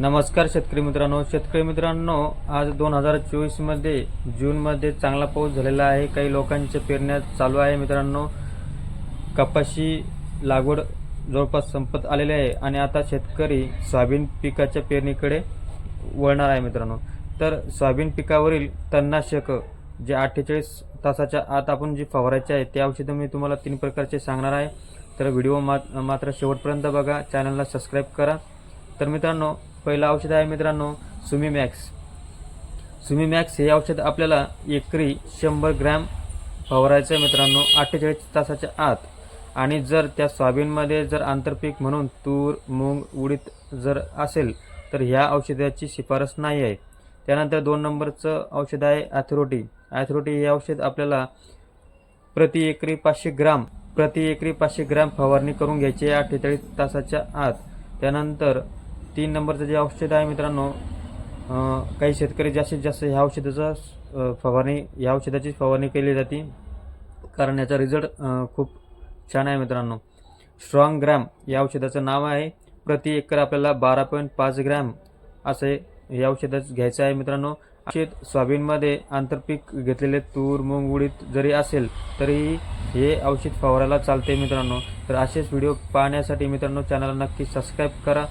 नमस्कार शेतकरी मित्रांनो. शेतकरी मित्रांनो आज दोन हजार चोवीसमध्ये जूनमध्ये चांगला पाऊस झालेला आहे. काही लोकांच्या पेरण्या चालू आहे मित्रांनो. कपाशी लागवड जवळपास संपत आलेली आहे आणि आता शेतकरी सोयाबीन पिकाच्या पेरणीकडे वळणार आहे मित्रांनो. तर सोयाबीन पिकावरील तणनाशक जे अठ्ठेचाळीस तासाच्या आत आपण जी फवारायचे आहे ते औषधं मी तुम्हाला तीन प्रकारचे सांगणार आहे. तर व्हिडिओ मात मात्र शेवटपर्यंत बघा. चॅनलला सबस्क्राईब करा. तर मित्रांनो पहिलं औषध आहे मित्रांनो सुमी मॅक्स सुमी मॅक्स हे औषध आपल्याला एकरी शंभर ग्रॅम फवारायचं आहे मित्रांनो अठ्ठेचाळीस तासाच्या आत. आणि जर त्या सोयाबीनमध्ये जर आंतरपीक म्हणून तूर मूग उडीद जर असेल तर ह्या औषधाची शिफारस नाही आहे. त्यानंतर दोन नंबरचं औषध आहे ॲथरोटी ॲथरोटी हे औषध आपल्याला प्रति एकरी पाचशे ग्राम प्रति एकरी पाचशे ग्रॅम फवारणी करून घ्यायची आहे अठ्ठेचाळीस तासाच्या आत. त्यानंतर तीन नंबरचं जे औषध आहे मित्रांनो काही शेतकरी जास्तीत जास्त ह्या औषधाचं फवारणी ह्या औषधाची फवारणी केली जाते. कारण याचा रिझल्ट खूप छान आहे मित्रांनो. स्ट्रॉंग ग्रॅम या औषधाचं नाव आहे. प्रति एकर आपल्याला बारा पॉईंट पाच ग्रॅम असे हे औषधच घ्यायचं आहे मित्रांनो. औषध सोयाबीनमध्ये आंतरपीक घेतलेले तूर मूग उडीद जरी असेल तरीही हे औषध फवारायला चालते मित्रांनो. तर असेच व्हिडिओ पाहण्यासाठी मित्रांनो चॅनलला नक्की सबस्क्राईब करा.